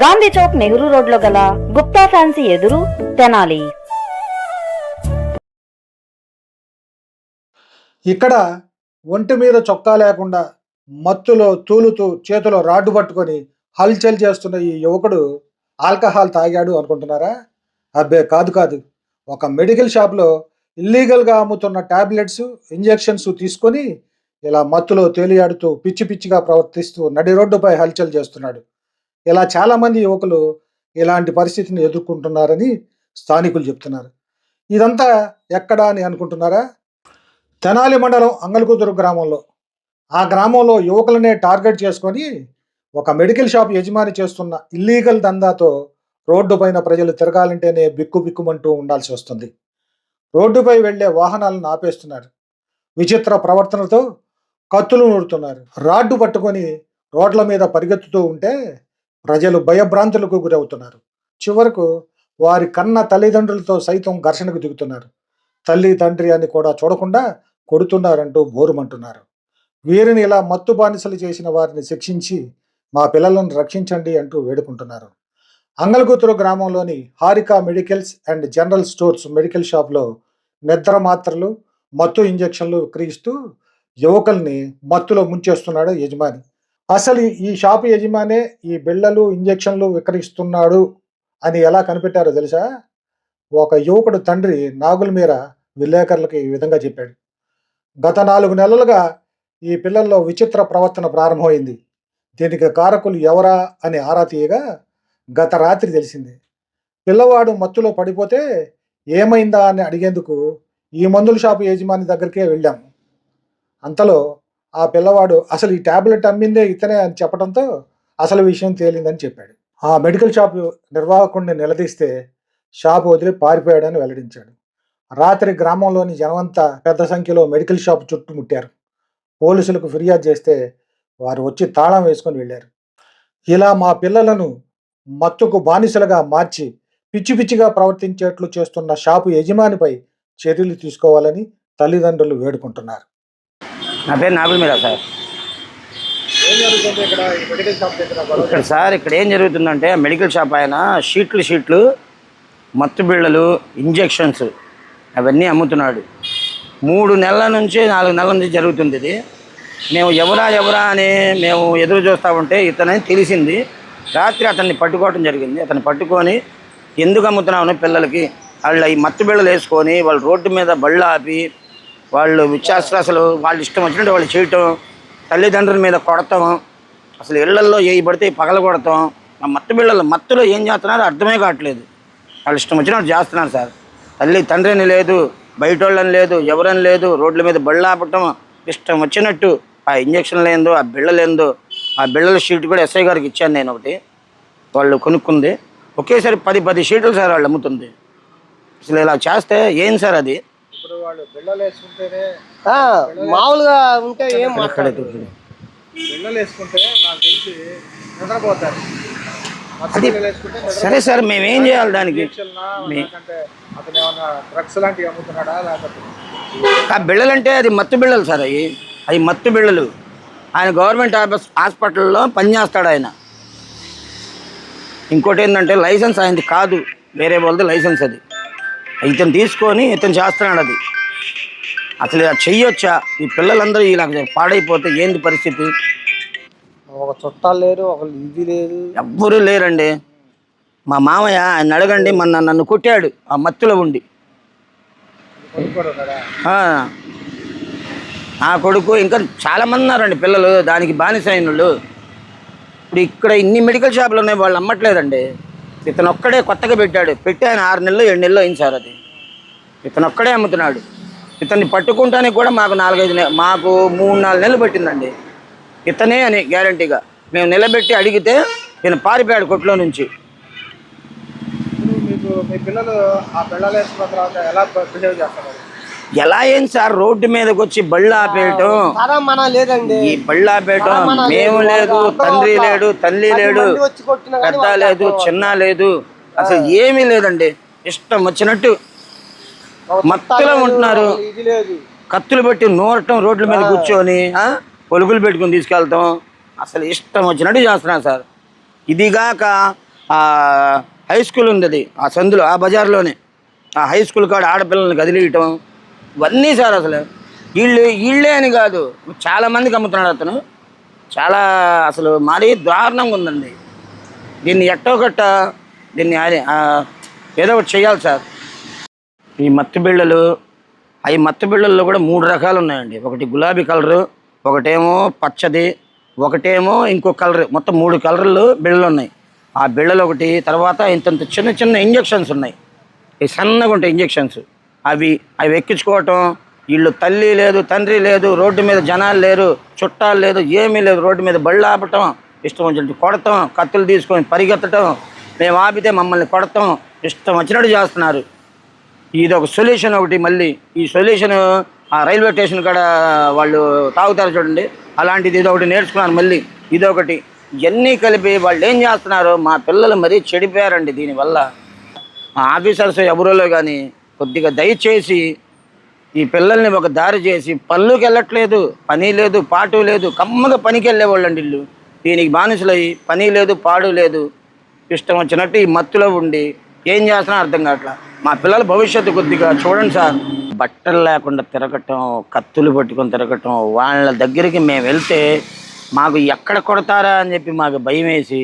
గాంధీ చౌక్ నెహ్రూ రోడ్లో గల గుప్తా ఫ్యాన్సీ ఎదురు తెనాలి. ఇక్కడ ఒంటి మీద చొక్కా లేకుండా మత్తులో తూలుతూ చేతిలో రాడ్డు పట్టుకొని హల్చల్ చేస్తున్న ఈ యువకుడు ఆల్కహాల్ తాగాడు అనుకుంటున్నారా? అబ్బే కాదు కాదు. ఒక మెడికల్ షాప్లో ఇల్లీగల్గా అమ్ముతున్న టాబ్లెట్స్ ఇంజెక్షన్స్ తీసుకొని ఇలా మత్తులో తేలియాడుతూ పిచ్చి పిచ్చిగా ప్రవర్తిస్తూ నడి రోడ్డుపై హల్చల్ చేస్తున్నాడు. ఇలా చాలామంది యువకులు ఇలాంటి పరిస్థితిని ఎదుర్కొంటున్నారని స్థానికులు చెప్తున్నారు. ఇదంతా ఎక్కడా అని అనుకుంటున్నారా? తెనాలి మండలం అంగల్కుదురు గ్రామంలో. ఆ గ్రామంలో యువకులనే టార్గెట్ చేసుకొని ఒక మెడికల్ షాప్ యజమాని చేస్తున్న ఇల్లీగల్ దందాతో రోడ్డు పైన ప్రజలు తిరగాలంటేనే బిక్కు బిక్కుమంటూ ఉండాల్సి వస్తుంది. రోడ్డుపై వెళ్ళే వాహనాలను ఆపేస్తున్నారు. విచిత్ర ప్రవర్తనతో కత్తులు నూరుతున్నారు. రాడ్డు పట్టుకొని రోడ్ల మీద పరిగెత్తుతూ ఉంటే ప్రజలు భయభ్రాంతులకు గురవుతున్నారు. చివరకు వారి కన్న తల్లిదండ్రులతో సైతం ఘర్షణకు దిగుతున్నారు. తల్లి తండ్రి అని కూడా చూడకుండా కొడుతున్నారంటూ బోరుమంటున్నారు. వీరిని ఇలా మత్తు బానిసలు చేసిన వారిని శిక్షించి మా పిల్లలను రక్షించండి అంటూ వేడుకుంటున్నారు. అంగల్గుతురు గ్రామంలోని Harika medicals and general stores medical షాప్లో నిద్ర మాత్రలు మత్తు ఇంజెక్షన్లు విక్రయిస్తూ యువకుల్ని మత్తులో ముంచేస్తున్నాడు యజమాని. అసలు ఈ షాపు యజమానే ఈ బిళ్ళలు ఇంజెక్షన్లు విక్రయిస్తున్నాడు అని ఎలా కనిపెట్టారో తెలుసా? ఒక యువకుడు తండ్రి నాగుల మీర విలేకరులకు ఈ విధంగా చెప్పాడు. గత నాలుగు నెలలుగా ఈ పిల్లల్లో విచిత్ర ప్రవర్తన ప్రారంభమైంది. దీనికి కారకులు ఎవరా అని ఆరా తీయగా గత రాత్రి తెలిసింది. పిల్లవాడు మత్తులో పడిపోతే ఏమైందా అని అడిగేందుకు ఈ మందుల షాపు యజమాని దగ్గరికే వెళ్ళాము అంతలో ఆ పిల్లవాడు అసలు ఈ ట్యాబ్లెట్ అమ్మిందే ఇతనే అని చెప్పడంతో అసలు విషయం తేలిందని చెప్పాడు. ఆ మెడికల్ షాప్ నిర్వాహకుడిని నిలదీస్తే షాప్ వదిలి పారిపోయాడని వెల్లడించాడు. రాత్రి గ్రామంలోని జనమంతా పెద్ద సంఖ్యలో మెడికల్ షాప్ చుట్టుముట్టారు పోలీసులకు ఫిర్యాదు చేస్తే వారు వచ్చి తాళం వేసుకొని వెళ్ళారు. ఇలా మా పిల్లలను మత్తుకు బానిసలుగా మార్చి పిచ్చి పిచ్చిగా ప్రవర్తించేట్లు చేస్తున్న షాపు యజమానిపై చర్యలు తీసుకోవాలని తల్లిదండ్రులు వేడుకుంటున్నారు. నా పేరు నాగుల మీరా సార్. ఇక్కడ సార్ ఇక్కడ ఏం జరుగుతుందంటే మెడికల్ షాప్ ఆయన షీట్లు షీట్లు మత్తు బిళ్ళలు ఇంజెక్షన్స్ అవన్నీ అమ్ముతున్నాడు. మూడు నెలల నుంచి నాలుగు నెలల నుంచి జరుగుతుంది ఇది. మేము ఎవరా ఎవరా అని మేము ఎదురు చూస్తూ ఉంటే ఇతనని తెలిసింది. రాత్రి అతన్ని పట్టుకోవటం జరిగింది. అతను పట్టుకొని ఎందుకు అమ్ముతున్నామని పిల్లలకి? వాళ్ళ ఈ మత్తు బిళ్ళలు వేసుకొని వాళ్ళు రోడ్డు మీద బళ్ళు ఆపి వాళ్ళు విచ్చేస్తారు అసలు వాళ్ళు ఇష్టం వచ్చినట్టు వాళ్ళు చేయటం తల్లిదండ్రుల మీద కొడతాం అసలు ఇళ్ళల్లో ఏ పడితే పగల కొడతాం. ఆ మత్తు పిల్లలు మత్తులో ఏం చేస్తున్నారో అర్థమే కావట్లేదు. వాళ్ళు ఇష్టం వచ్చినట్టు చేస్తున్నారు సార్. తల్లి తండ్రిని లేదు బయట వాళ్ళని లేదు ఎవరని లేదు రోడ్ల మీద బళ్ళు ఆపటం ఇష్టం వచ్చినట్టు ఆ ఇంజక్షన్ లేదో ఆ బిళ్ళలేందో ఆ బిళ్ళల షీట్ కూడా ఎస్ఐ గారికి ఇచ్చాను నేను ఒకటి. వాళ్ళు కొనుక్కుంది. ఒకేసారి పది పది షీట్లు సార్ వాళ్ళు అమ్ముతుంది. అసలు ఇలా చేస్తే ఏం సార్ అది? బిళ్ళలు మామూలుగా ఉంటే ఏం మాట్లాడదు బిళ్ళలు సరే సార్ మేము చేయాలి దానికి? ఆ బిళ్ళలంటే అది మత్తు బిళ్ళలు సార్ అవి. అవి మత్తు బిళ్ళలు. ఆయన గవర్నమెంట్ హాస్పిటల్లో పనిచేస్తాడు ఆయన. ఇంకోటి ఏంటంటే లైసెన్స్ ఆయనది కాదు. వేరే వాళ్ళది లైసెన్స్ అది. ఇతను తీసుకొని ఇతను చేస్తున్నాడు అది. అసలు ఇలా చెయ్యొచ్చా? ఈ పిల్లలందరూ ఇలా పాడైపోతే ఏంది పరిస్థితి? ఒక చుట్టాలు లేరు ఒక ఇది లేదు. ఎవ్వరూ లేరండి. మా మామయ్య ఆయన అడగండి మొన్న నన్ను కొట్టాడు ఆ మత్తులో ఉండి. నా కొడుకు ఇంకా చాలా మంది ఉన్నారండి పిల్లలు దానికి బానిస అయిన వాళ్ళు. ఇప్పుడు ఇక్కడ ఇన్ని మెడికల్ షాపులు ఉన్నాయి వాళ్ళు అమ్మట్లేదండి. ఇతను ఒక్కడే కొత్తగా పెట్టాడు. పెట్టి ఆయన ఆరు నెలలు ఏడు నెలలు అయింది సార్ అది. ఇతను ఒక్కడే అమ్ముతున్నాడు. ఇతన్ని పట్టుకుంటానికి కూడా మాకు నాలుగైదు నెల మాకు మూడు నాలుగు నెలలు పట్టిందండి. ఇతనే అని గ్యారంటీగా. మేము నిలబెట్టి అడిగితే ఈయన పారిపోయాడు కొట్లో నుంచి. మీ పిల్లలు ఆ పిల్లలు వేసుకున్న తర్వాత ఎలా బిహేవ్ చేస్తారు ఎలా ఏంటి సార్ రోడ్డు మీదకి వచ్చి బళ్ళు ఆపేయటం? ఈ బళ్ళు ఆపేయటం మేము లేదు తండ్రి లేడు తల్లి లేడు పెద్ద లేదు చిన్న లేదు. అసలు ఏమీ లేదండి. ఇష్టం వచ్చినట్టు మత్తులో ఉంటున్నారు. కత్తులు పెట్టి నూరటం రోడ్ల మీద కూర్చొని పొలుగులు పెట్టుకుని తీసుకెళ్తాం. అసలు ఇష్టం వచ్చినట్టు చేస్తున్నారు సార్. ఇదిగాక ఆ హై స్కూల్ ఉంది అది ఆ సందులో ఆ బజార్లోనే. ఆ హై స్కూల్ కాడ ఆడపిల్లల్ని కదిలియటం. ఇవన్నీ సార్ అసలు. వీళ్ళు వీళ్ళే అని కాదు. చాలా మందికి అమ్ముతున్నాడు అతను. చాలా అసలు మరీ దారుణంగా ఉందండి. దీన్ని ఎట్టో గట్ట దీన్ని ఏదో ఒకటి చేయాలి సార్. ఈ మత్తి బిళ్ళలు అవి మత్తి బిళ్ళల్లో కూడా మూడు రకాలు ఉన్నాయండి. ఒకటి గులాబీ కలరు ఒకటేమో పచ్చది ఒకటేమో ఇంకో కలర్. మొత్తం మూడు కలర్లు బిళ్ళలు ఉన్నాయి. ఆ బిళ్ళలు ఒకటి తర్వాత ఇంతంత చిన్న చిన్న ఇంజక్షన్స్ ఉన్నాయి. ఈ సన్నగా ఉంటాయి ఇంజక్షన్స్. అవి అవి ఎక్కించుకోవటం వీళ్ళు తల్లి లేదు తండ్రి లేదు రోడ్డు మీద జనాలు లేరు చుట్టాలు లేదు ఏమీ లేదు రోడ్డు మీద బళ్ళు ఆపటం ఇష్టం వచ్చినట్టు కొడతాం కత్తులు తీసుకొని పరిగెత్తటం మేము ఆపితే మమ్మల్ని కొడతాం ఇష్టం వచ్చినట్టు చేస్తున్నారు. ఇది ఒక సొల్యూషన్ ఒకటి మళ్ళీ. ఈ సొల్యూషన్ ఆ రైల్వే స్టేషన్ కాడ వాళ్ళు తాగుతారు చూడండి. అలాంటిది ఇది ఒకటి నేర్చుకున్నారు మళ్ళీ. ఇదొకటి ఇవన్నీ కలిపి వాళ్ళు ఏం చేస్తున్నారు మా పిల్లలు మరీ చెడిపోయారండి దీనివల్ల. ఆ ఆఫీసర్స్ ఎవరోలో కానీ కొద్దిగా దయచేసి ఈ పిల్లల్ని ఒక దారి చేసి పనులకు వెళ్ళట్లేదు పని లేదు పాటు లేదు కమ్మగా పనికి వెళ్ళేవాళ్ళండి ఇల్లు దీనికి బానిసలయ్యి పని లేదు పాడు లేదు ఇష్టం వచ్చినట్టు ఈ మత్తులో ఉండి ఏం చేస్తున్నా అర్థం కావట్లా. మా పిల్లల భవిష్యత్తు కొద్దిగా చూడండి సార్. బట్టలు లేకుండా తిరగటం కత్తులు పట్టుకొని తిరగటం వాళ్ళ దగ్గరికి మేము వెళ్తే మాకు ఎక్కడ కొడతారా అని చెప్పి మాకు భయం వేసి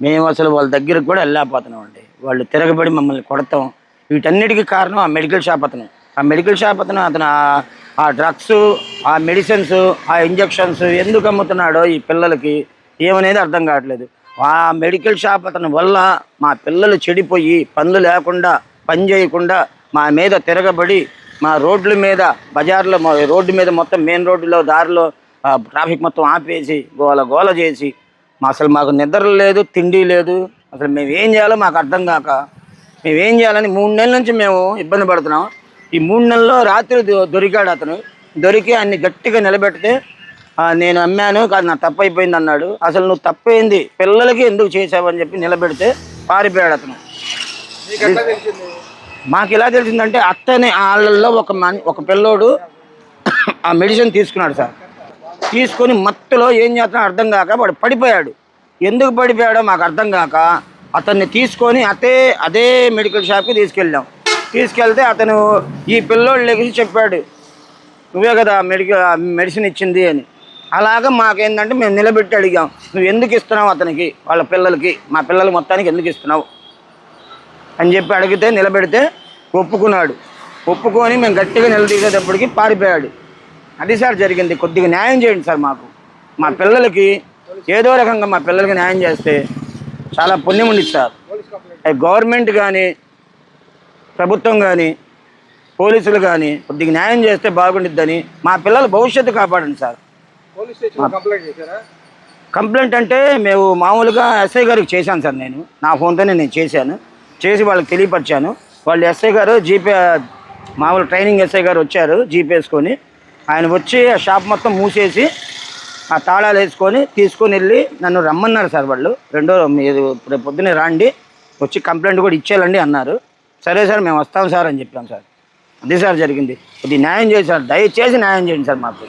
మేము అసలు వాళ్ళ దగ్గరికి కూడా వెళ్ళలేకపోతున్నాం అండి వాళ్ళు తిరగబడి మమ్మల్ని కొడతాం. వీటన్నిటికీ కారణం ఆ మెడికల్ షాప్ అతను. ఆ మెడికల్ షాప్ అతను అతను ఆ- డ్రగ్స్ ఆ మెడిసిన్స్ ఆ ఇంజక్షన్స్ ఎందుకు అమ్ముతున్నాడో ఈ పిల్లలకి ఏమనేది అర్థం కావట్లేదు. ఆ మెడికల్ షాప్ అతని వల్ల మా పిల్లలు చెడిపోయి పనులు లేకుండా పని చేయకుండా మా మీద తిరగబడి మా రోడ్ల మీద బజార్లో రోడ్డు మీద మొత్తం మెయిన్ రోడ్డులో దారిలో ట్రాఫిక్ మొత్తం ఆపేసి గోల గోల చేసి అసలు మాకు నిద్ర లేదు తిండి లేదు అసలు మేము ఏం చేయాలో మాకు అర్థం కాక మేము ఏం చేయాలని మూడు నెలల నుంచి మేము ఇబ్బంది పడుతున్నాం. ఈ మూడు నెలల్లో రాత్రి దొరికాడు అతను. దొరికి అన్ని గట్టిగా నిలబెడితే "ఆ, నేను అమ్మాను కాదు నా తప్పు అయిపోయింది అన్నాడు. అసలు నువ్వు తప్పైంది పిల్లలకి ఎందుకు చేసావని చెప్పి నిలబెడితే పారిపోయాడు అతను. మీకు ఎలా తెలిసిందంటే అత్తనే వాళ్ళల్లో ఒక మన్ ఒక పిల్లోడు ఆ మెడిసిన్ తీసుకున్నాడు సార్. తీసుకొని మత్తులో ఏం చేస్తున్నాడో అర్థం కాక వాడు పడిపోయాడు. ఎందుకు పడిపోయాడో మాకు అర్థం కాక అతన్ని తీసుకొని అదే అదే మెడికల్ షాప్కి తీసుకెళ్ళాం. తీసుకెళ్తే అతను ఈ పిల్లోడు లెగిసి చెప్పాడు నువ్వే కదా మెడికల్ మెడిసిన్ ఇచ్చింది అని. అలాగా మాకేందంటే మేము నిలబెట్టి అడిగాం నువ్వు ఎందుకు ఇస్తున్నావు అతనికి వాళ్ళ పిల్లలకి మా పిల్లల మొత్తానికి ఎందుకు ఇస్తున్నావు? అని చెప్పి అడిగితే నిలబెడితే ఒప్పుకున్నాడు. ఒప్పుకొని మేము గట్టిగా నిలదీసేటప్పటికి పారిపోయాడు. అది సార్ జరిగింది. కొద్దిగా న్యాయం చేయండి సార్ మాకు. మా పిల్లలకి ఏదో రకంగా మా పిల్లలకి న్యాయం చేస్తే చాలా పుణ్యం ఉండిద్ది సార్. గవర్నమెంట్ కానీ ప్రభుత్వం కానీ పోలీసులు కానీ కొద్దిగా న్యాయం చేస్తే బాగుండిద్దని మా పిల్లల భవిష్యత్తు కాపాడండి సార్. కంప్లైంట్ అంటే మేము మామూలుగా ఎస్ఐ గారికి చేశాను సార్ నేను. నా ఫోన్తోనే నేను చేశాను. చేసి వాళ్ళకి తెలియపరిచాను. వాళ్ళు ఎస్ఐ గారు జీపే మామూలు ట్రైనింగ్ ఎస్ఐ గారు వచ్చారు జీపే వేసుకొని. ఆయన వచ్చి ఆ షాప్ మొత్తం మూసేసి ఆ తాళాలు వేసుకొని తీసుకొని వెళ్ళి నన్ను రమ్మన్నారు సార్ వాళ్ళు. రెండో మీరు రేపు పొద్దున్నే రాండి వచ్చి కంప్లైంట్ కూడా ఇచ్చేయాలండి అన్నారు. సరే సార్ మేము వస్తాం సార్ అని చెప్పాం సార్. అదే సార్ జరిగింది. ఇది న్యాయం చేశారు దయచేసి న్యాయం చేయండి సార్ మాకు.